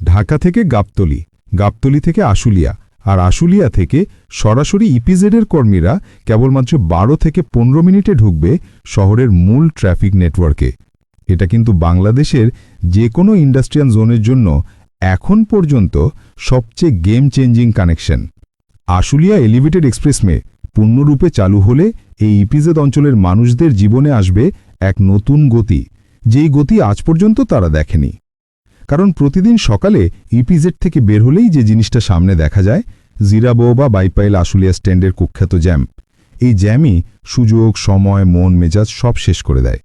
ঢাকা থেকে গাবতলি গাবতলি থেকে আশুলিয়া, আর আশুলিয়া থেকে সরাসরি ইপিজেডের কর্মীরা কেবলমাত্র বারো থেকে পনেরো মিনিটে ঢুকবে শহরের মূল ট্রাফিক নেটওয়ার্কে। এটা কিন্তু বাংলাদেশের যে কোনো ইন্ডাস্ট্রিয়াল জোনের জন্য এখন পর্যন্ত সবচেয়ে game changing connection Ashulia elevated এক্সপ্রেসমে পূর্ণরূপে চালু হলে এই ইপিজেড অঞ্চলের মানুষদের জীবনে আসবে এক নতুন গতি, যেই গতি আজ পর্যন্ত তারা দেখেনি। কারণ প্রতিদিন সকালে ইপিজেড থেকে বের হলেই যে জিনিসটা সামনে দেখা যায় জিরাবো বা বাইপাইল আশুলিয়া স্ট্যান্ডের কুখ্যাত জ্যাম। এই জ্যামই সুযোগ, সময়, মন, মেজাজ সব শেষ করে দেয়।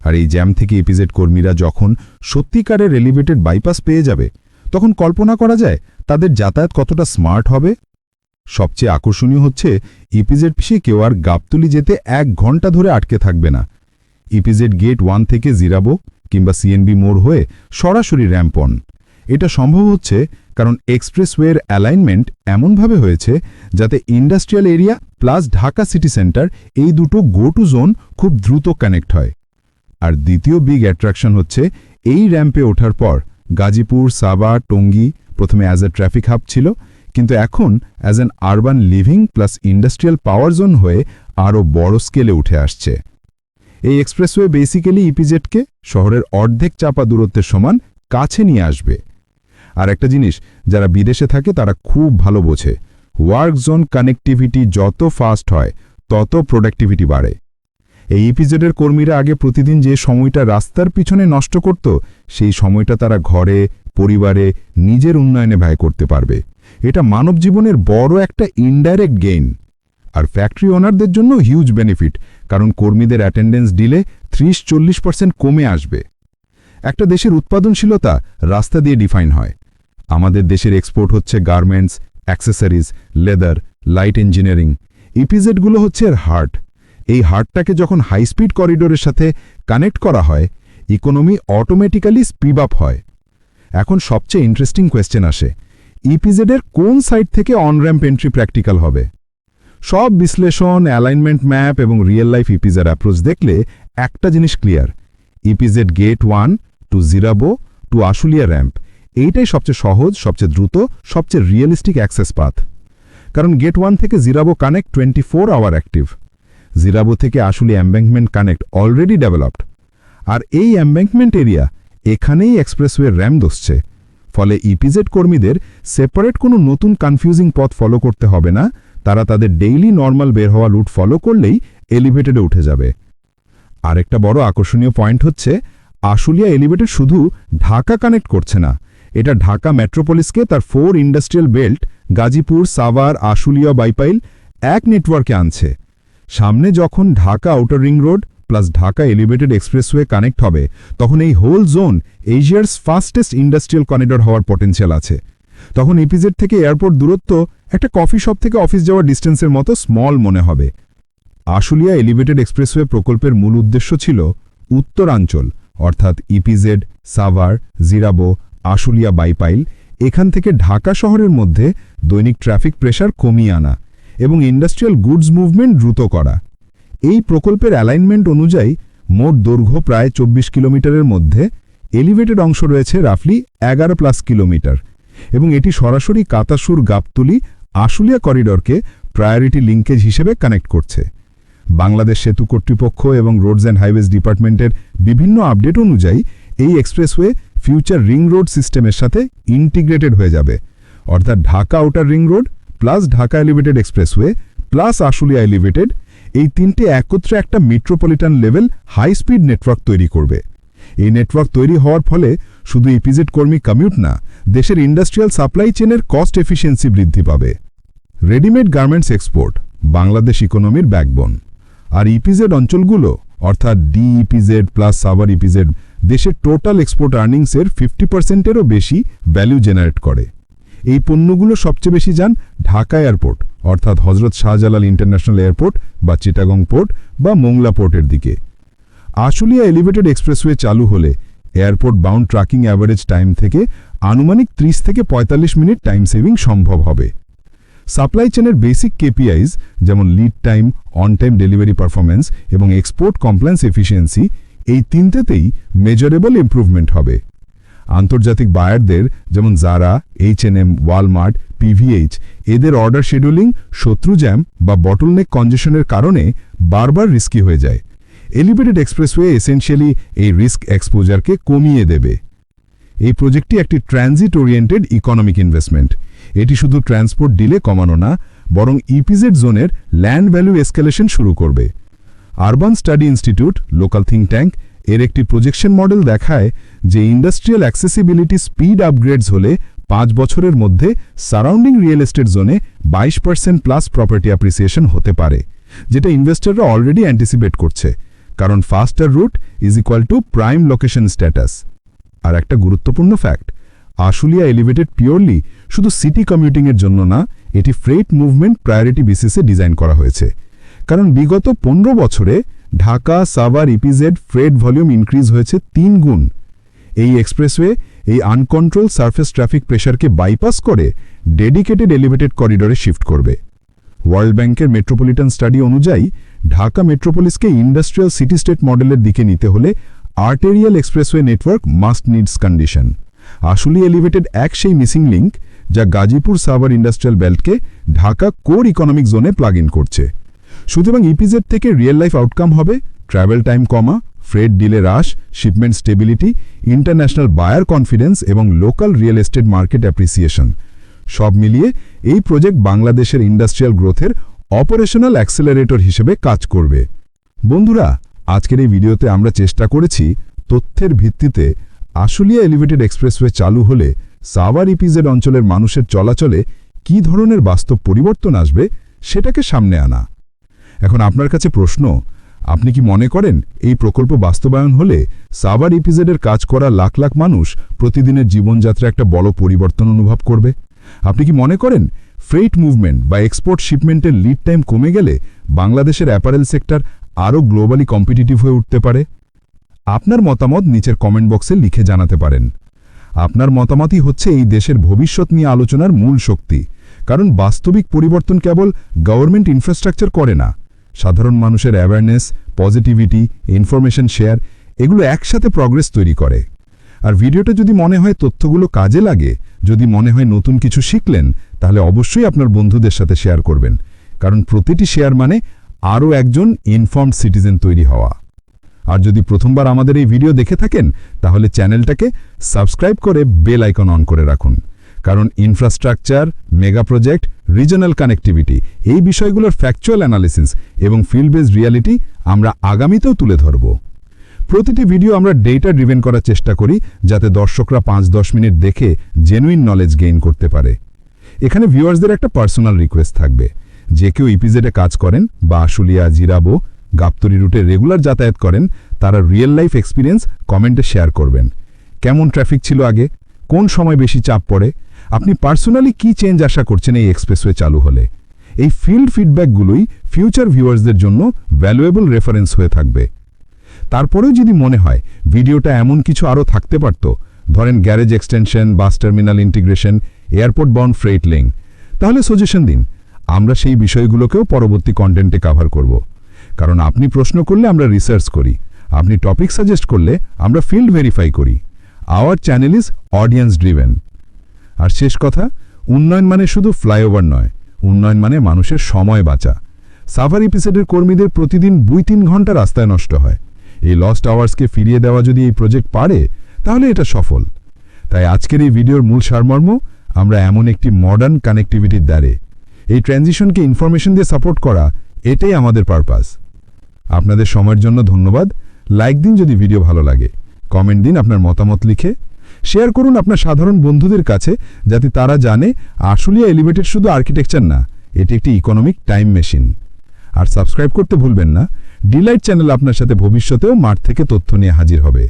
আর এই জ্যাম থেকে ইপিজেড কর্মীরা যখন সত্যিকারের এলিভেটেড বাইপাস পেয়ে যাবে, তখন কল্পনা করা যায় তাদের যাতায়াত কতটা স্মার্ট হবে। সবচেয়ে আকর্ষণীয় হচ্ছে ইপিজেড পিছিয়ে কেউ আর গাবতুলি যেতে এক ঘণ্টা ধরে আটকে থাকবে না। ইপিজেড গেট ওয়ান থেকে জিরাবো কিংবা সিএনবি মোড় হয়ে সরাসরি র্যাম্পন এটা সম্ভব হচ্ছে কারণ এক্সপ্রেসওয়ের অ্যালাইনমেন্ট এমনভাবে হয়েছে যাতে industrial area plus Dhaka city center এই দুটো গো টু জোন খুব দ্রুত কানেক্ট হয়। আর দ্বিতীয় বিগ অ্যাট্রাকশন হচ্ছে এই র্যাম্পে ওঠার পর গাজীপুর, সাবা, টঙ্গী প্রথমে অ্যাজ এ ট্রাফিক হাব ছিল, কিন্তু এখন as an urban living plus industrial power zone হয়ে আরও বড় স্কেলে উঠে আসছে। এই এক্সপ্রেসওয়ে বেসিক্যালি ইপিজেডকে শহরের অর্ধেক চাপা দূরত্বের সমান কাছে নিয়ে আসবে। আর একটা জিনিস, যারা বিদেশে থাকে তারা খুব ভালো বোঝে ওয়ার্ক জোন কানেক্টিভিটি যত ফাস্ট হয়, তত প্রোডাক্টিভিটি বাড়ে। এই ইপিজেডের কর্মীরা আগে প্রতিদিন যে সময়টা রাস্তার পিছনে নষ্ট করত, সেই সময়টা তারা ঘরে, পরিবারে, নিজের উন্নয়নে ব্যয় করতে পারবে। এটা মানব জীবনের বড় একটা ইনডাইরেক্ট গেইন আর ফ্যাক্টরি ওনারদের জন্য হিউজ বেনিফিট কারণ কর্মীদের অ্যাটেন্ডেন্স ডিলে ত্রিশ চল্লিশ পার্সেন্ট কমে আসবে। একটা দেশের উৎপাদনশীলতা রাস্তা দিয়ে ডিফাইন হয়। আমাদের দেশের এক্সপোর্ট হচ্ছে garments accessories leather light engineering ইপিজেডগুলো হচ্ছে এর হার্ট এই হার্টটাকে যখন হাই স্পিড করিডোরের সাথে কানেক্ট করা হয় ইকোনমি অটোমেটিক্যালি স্পিড আপ হয়। এখন সবচেয়ে ইন্টারেস্টিং কোয়েশ্চেন আসে ইপিজেডের কোন সাইড থেকে অন র্যাম্প এন্ট্রি প্র্যাকটিক্যাল হবে? সব বিশ্লেষণ অ্যালাইনমেন্ট ম্যাপ এবং রিয়েল লাইফ ইপিজেড অ্যাপ্রোচ দেখলে একটা জিনিস clear EPZ gate one to Zirabo to Ashulia ramp এইটাই সবচেয়ে সহজ, সবচেয়ে দ্রুত, সবচেয়ে রিয়েলিস্টিক অ্যাক্সেস পাথ কারণ গেট ওয়ান থেকে Zirabo connect twenty four hour active Zirabo থেকে Ashulia embankment connect already developed আর এই অ্যাম্ব্যাঙ্কমেন্ট এরিয়া এখানেই এক্সপ্রেসওয়ে র্যাম দোসছে ফলে ইপিজেড কর্মীদের সেপারেট কোনো নতুন কনফিউজিং পথ ফলো করতে হবে না। তারা তাদের ডেইলি নর্মাল বের হওয়া রুট ফলো করলেই এলিভেটেডে উঠে যাবে। আরেকটা বড় আকর্ষণীয় পয়েন্ট হচ্ছে, আশুলিয়া এলিভেটেড শুধু ঢাকা কানেক্ট করছে না। এটা ঢাকা মেট্রোপলিসকে তার four industrial belt Gazipur, Savar, Ashulia, Baipail এক নেটওয়ার্কে আনছে। সামনে যখন Dhaka outer ring road plus Dhaka elevated expressway connect হবে, তখন এই হোল জোন এশিয়ার্স ফাস্টেস্ট ইন্ডাস্ট্রিয়াল করিডর হওয়ার পটেনশিয়াল আছে। তখন ইপিজেড থেকে এয়ারপোর্ট দূরত্ব একটা কফি শপ থেকে অফিস যাওয়ার ডিস্টেন্সের মতো স্মল মনে হবে। আশুলিয়া এলিভেটেড এক্সপ্রেসওয়ে প্রকল্পের মূল উদ্দেশ্য ছিল উত্তরাঞ্চল, অর্থাৎ ইপিজেড, সাভার, জিরাবো, আশুলিয়া বাইপাইল, এখান থেকে ঢাকা শহরের মধ্যে দৈনিক ট্রাফিক প্রেশার কমিয়ে আনা এবং ইন্ডাস্ট্রিয়াল গুডস মুভমেন্ট দ্রুত করা। এই প্রকল্পের অ্যালাইনমেন্ট অনুযায়ী মোট দৈর্ঘ্য প্রায় চব্বিশ কিলোমিটারের মধ্যে, এলিভেটেড অংশ রয়েছে রাফলি এগারো প্লাস কিলোমিটার। এবং এটি সরাসরি কাতাসুর গাবতুলি আশুলিয়া করিডরকে প্রায়োরিটি লিঙ্কেজ হিসেবে কানেক্ট করছে। বাংলাদেশ সেতু কর্তৃপক্ষ এবং রোডস অ্যান্ড হাইওয়েজ ডিপার্টমেন্টের বিভিন্ন আপডেট অনুযায়ী এই এক্সপ্রেসওয়ে ফিউচার রিং রোড সিস্টেমের সাথে ইন্টিগ্রেটেড হয়ে যাবে। অর্থাৎ Dhaka outer ring road plus Dhaka elevated expressway plus Ashulia elevated এই তিনটে একত্রে একটা metropolitan level high speed network তৈরি করবে। এই নেটওয়ার্ক তৈরি হওয়ার ফলে শুধু ইপিজেড কর্মী কমিউট না, দেশের ইন্ডাস্ট্রিয়াল সাপ্লাই চেনের কস্ট এফিসিয়েন্সি বৃদ্ধি পাবে। রেডিমেড গার্মেন্টস এক্সপোর্ট বাংলাদেশ ইকোনমির ব্যাকবোন আর ইপিজেড অঞ্চলগুলো, অর্থাৎ D EPZ plus Savar EPZ দেশের টোটাল এক্সপোর্ট আর্নিংসের ফিফটি পার্সেন্টেরও বেশি ভ্যালু জেনারেট করে। এই পণ্যগুলো সবচেয়ে বেশি যান ঢাকা এয়ারপোর্ট অর্থাৎ হজরত শাহজালাল ইন্টারন্যাশনাল এয়ারপোর্ট বা চিটাগং পোর্ট বা মোংলা পোর্টের দিকে। আশুলিয়া এলিভেটেড এক্সপ্রেসওয়ে চালু হলে airport bound trucking average time থেকে আনুমানিক ৩০ থেকে ৪৫ মিনিট টাইম সেভিং সম্ভব হবে। সাপ্লাই চেনের বেসিক কেপিআইজ যেমন lead time on time delivery performance এবং এক্সপোর্ট কমপ্লায়েন্স এফিসিয়েন্সি এই তিনটেতেই মেজারেবল ইম্প্রুভমেন্ট হবে। আন্তর্জাতিক বায়ারদের যেমন Zara H and M Walmart PVH এদের অর্ডার শিডিউলিং শত্রু জ্যাম বা বটলনেক কনজেশনের কারণে বারবার রিস্কি হয়ে যায়। এলিভেটেড এক্সপ্রেসওয়ে এসেনশিয়ালি এই রিস্ক এক্সপোজারকে কমিয়ে দেবে। এই প্রজেক্টটি একটি ট্রানজিট ওরিয়েন্টেড ইকোনমিক ইনভেস্টমেন্ট এটি শুধু ট্রান্সপোর্ট ডিলে কমানো না, বরং ইপিজেড জোনের ল্যান্ড ভ্যালু এসকেলেশন শুরু করবে। Urban study institute local think tank এর একটি প্রজেকশন মডেল দেখায় যে ইন্ডাস্ট্রিয়াল অ্যাক্সেসিবিলিটি স্পিড আপগ্রেডস হলে পাঁচ বছরের মধ্যে সারাউন্ডিং রিয়েল এস্টেট জোনে বাইশ পার্সেন্ট প্লাস প্রপার্টি অ্যাপ্রিসিয়েশন হতে পারে, যেটা ইনভেস্টররা অলরেডি অ্যান্টিসিপেট করছে। কারণ faster route is equal to prime location status আর একটা গুরুত্বপূর্ণ ফ্যাক্ট আশুলিয়া এলিভেটেড পিওরলি শুধু সিটি কমিউটিংয়ের জন্য না, এটি ফ্রেট মুভমেন্ট প্রায়োরিটি বেসিসে ডিজাইন করা হয়েছে। কারণ বিগত পনেরো বছরে Dhaka, Savar EPZ freight volume increase হয়েছে তিন গুণ। এই এক্সপ্রেসওয়ে এই আনকন্ট্রোল সার্ফেস ট্রাফিক প্রেশারকে বাইপাস করে ডেডিকেটেড এলিভেটেড করিডোরে শিফট করবে। ওয়ার্ল্ড ব্যাংকের মেট্রোপলিটন স্টাডি অনুযায়ী ঢাকা মেট্রোপলিসকে ইন্ডাস্ট্রিয়াল সিটি স্টেট মডেলের দিকে নিতে হলে arterial expressway network must needs condition. আসলে এলিভেটেড এক সেই মিসিং লিঙ্ক যা গাজীপুর সাভার ইন্ডাস্ট্রিয়াল বেল্টকে ঢাকা কোর ইকোনমিক জোনে প্লাগ ইন করছে। সুতরাং ইপিজেড থেকে রিয়েল লাইফ আউটকাম হবে, ট্রাভেল টাইম কমা, ফ্রেড ডিলে হ্রাস, shipment stability, international buyer confidence এবং local real estate market appreciation. সব মিলিয়ে এই প্রজেক্ট বাংলাদেশের ইন্ডাস্ট্রিয়াল গ্রোথের অপারেশনাল অ্যাক্সেলারেটর হিসেবে কাজ করবে। বন্ধুরা, আজকের এই ভিডিওতে আমরা চেষ্টা করেছি তথ্যের ভিত্তিতে আশুলিয়া এলিভেটেড এক্সপ্রেসওয়ে চালু হলে সাভার ইপিজেড অঞ্চলের মানুষের চলাচলে কি ধরনের বাস্তব পরিবর্তন আসবে সেটাকে সামনে আনা। এখন আপনার কাছে প্রশ্ন, আপনি কি মনে করেন এই প্রকল্প বাস্তবায়ন হলে সাভার ইপিজেডের কাজ করা লাখ লাখ মানুষ প্রতিদিনের জীবনযাত্রা একটা বড় পরিবর্তন অনুভব করবে? আপনি কি মনে করেন ফ্রেট মুভমেন্ট বা এক্সপোর্ট শিপমেন্টের লিড টাইম কমে গেলে বাংলাদেশের অ্যাপারেল সেক্টর আরও গ্লোবালি কম্পিটিটিভ হয়ে উঠতে পারে? আপনার মতামত নিচের কমেন্ট বক্সে লিখে জানাতে পারেন। আপনার মতামতই হচ্ছে এই দেশের ভবিষ্যৎ নিয়ে আলোচনার মূল শক্তি। কারণ বাস্তবিক পরিবর্তন কেবল গভর্নমেন্ট ইনফ্রাস্ট্রাকচার করে না। সাধারণ মানুষের অ্যাওয়ারনেস পজিটিভিটি ইনফরমেশন শেয়ার এগুলো একসাথে প্রগ্রেস তৈরি করে। আর ভিডিওটা যদি মনে হয় তথ্যগুলো কাজে লাগে যদি মনে হয় নতুন কিছু শিখলেন, তাহলে অবশ্যই আপনার বন্ধুদের সাথে শেয়ার করবেন। কারণ প্রতিটি শেয়ার মানে আরও একজন ইনফর্মড সিটিজেন তৈরি হওয়া। আর যদি প্রথমবার আমাদের এই ভিডিও দেখে থাকেন, তাহলে চ্যানেলটাকে সাবস্ক্রাইব করে বেল আইকন অন করে রাখুন। কারণ infrastructure mega project regional connectivity এই বিষয়গুলোর ফ্যাকচুয়াল অ্যানালিসিস এবং ফিল্ড বেস রিয়ালিটি আমরা আগামীতেও তুলে ধরব। প্রতিটি ভিডিও আমরা ডেটা ড্রিভেন করার চেষ্টা করি, যাতে দর্শকরা পাঁচ দশ মিনিট দেখে জেনুইন নলেজ গেইন করতে পারে। এখানে ভিউয়ার্সদের একটা পার্সোনাল রিকোয়েস্ট থাকবে। যে কেউ ইপিজেডে কাজ করেন, বা আশুলিয়া, জিরাবো গাবতরি রুটে রেগুলার যাতায়াত করেন, তারা রিয়েল লাইফ এক্সপিরিয়েন্স কমেন্টে শেয়ার করবেন। কেমন ট্রাফিক ছিল আগে? কোন সময় বেশি চাপ পড়ে? আপনি পার্সোনালি কি চেঞ্জ আশা করছেন এই এক্সপ্রেসওয়ে চালু হলে? এই ফিল্ড ফিডব্যাকগুলোই ফিউচার ভিউয়ার্সদের জন্য ভ্যালুয়েবল রেফারেন্স হয়ে থাকবে। তারপরেও যদি মনে হয় ভিডিওটা এমন কিছু আরও থাকতে পারত, ধরেন garage extension, bus terminal integration, airport bound freight link তাহলে সাজেশন দিন। আমরা সেই বিষয়গুলোকেও পরবর্তী কন্টেন্টে কাভার করব। কারণ আপনি প্রশ্ন করলে আমরা রিসার্চ করি। আপনি টপিক সাজেস্ট করলে আমরা ফিল্ড ভেরিফাই করি। Our channel is audience driven আর শেষ কথা, উন্নয়ন মানে শুধু ফ্লাইওভার নয়, উন্নয়ন মানে মানুষের সময় বাঁচা। সাভার এপিসোডের কর্মীদের প্রতিদিন দুই তিন ঘণ্টা রাস্তায় নষ্ট হয়। এই লস্ট আওয়ার্সকে ফিরিয়ে দেওয়া যদি এই প্রজেক্ট পারে, তাহলে এটা সফল। তাই আজকের এই ভিডিওর মূল সারমর্ম, আমরা এমন একটি মডার্ন কানেক্টিভিটির দ্বারে এই ট্রানজিশনকে ইনফরমেশন দিয়ে সাপোর্ট করা, এটাই আমাদের পারপাস আপনাদের সময়ের জন্য ধন্যবাদ। লাইক দিন যদি ভিডিও ভালো লাগে। কমেন্ট দিন আপনার মতামত লিখে। শেয়ার করুন আপনার সাধারণ বন্ধুদের কাছে, যাতে তারা জানে আশুলিয়া এলিভেটেড শুধু আর্কিটেকচার না, এটি একটি ইকোনমিক টাইম মেশিন আর সাবস্ক্রাইব করতে ভুলবেন না। ডিলাইট চ্যানেল আপনার সাথে ভবিষ্যতেও মাঠ থেকে তথ্য নিয়ে হাজির হবে।